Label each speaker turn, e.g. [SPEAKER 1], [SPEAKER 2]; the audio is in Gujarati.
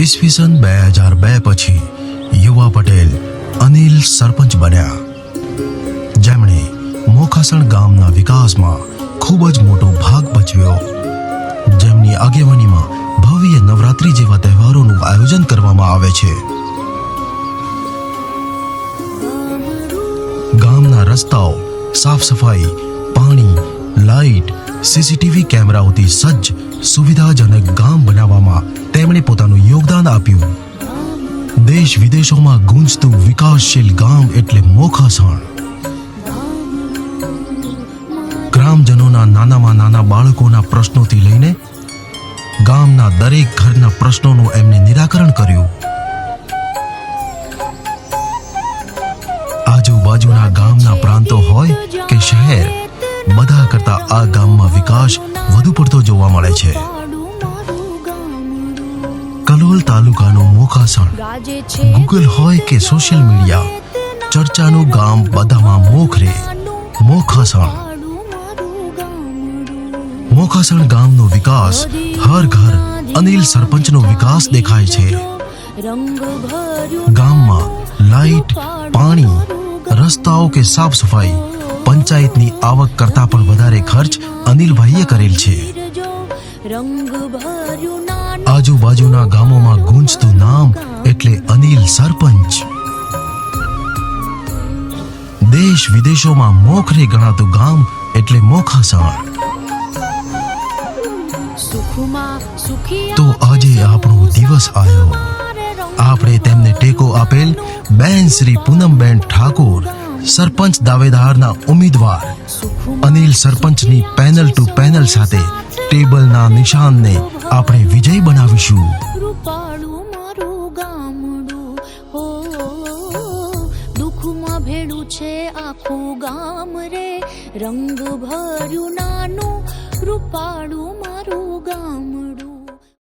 [SPEAKER 1] ઈસવીસન બે હજાર બે પછી યુવા પટેલ અનિલ સરપંચ બન્યા. જેમણે મોખાસણ ગામના વિકાસમાં ખૂબ જ મોટો ભાગ ભજવ્યો. જેમની આગેવાનીમાં ભવ્ય નવરાત્રી જેવા તહેવારોનું આયોજન કરવામાં આવે છે. ગામના રસ્તાઓ સાફ સફાઈ, પાણી, લાઇટ, સીસીટીવી કેમેરાઓથી સજ્જ સુવિધાજનક ગામ બનાવવામાં વિદેશોમાં ગુંજતું વિકાસશીલ ગામ એટલે મોખાસણ. ગ્રામજનોના નાનામાં નાના બાળકોના પ્રશ્નોથી લઈને ગામના દરેક ઘરના પ્રશ્નોનું એમને નિરાકરણ કર્યું. આજુબાજુના ગામના પ્રાંતો હોય કે શહેર, બધા કરતા આ ગામમાં વિકાસ વધુ પડતો જોવા મળે છે. કલોલ તાલુકાનું મોખાસણ ગૂગલ હોય કે સોશિયલ મીડિયા ચર્ચાનું ગામ બધામાં મોખરે મોખાસણ મોખાસણ ગામનો વિકાસ, હર ઘર અનિલ સરપંચનો વિકાસ દેખાય છે. ગામમાં લાઈટ પાણી, રસ્તાઓ કે સાફ સફાઈ, પંચાયતની આવક કરતા પણ વધારે ખર્ચ અનિલભાઈએ કરેલ છે. આજુબાજુના ગામોમાં ગુંજતું નામ એટલે અનિલ સરપંચ. દેશ વિદેશોમાં મોખરે ગણાતું ગામ એટલે મોખાસણ. તો આજે આપણો દિવસ આવ્યો. આપણે તેમને ટેકો આપેલ બેન શ્રી પૂનમબેન ઠાકોર સરપંચ દાવેદારના ઉમેદવાર. અનિલ સરપંચની પેનલ ટુ પેનલ સાથે ટેબલના નિશાનને આપણે વિજય બનાવીશું.
[SPEAKER 2] રૂપાળું મારું ગામડું, હો, દુઃખમાં ભેળું છે આખું ગામ રે. રંગ ભર્યું નાનું રૂપાળું મારું ગામ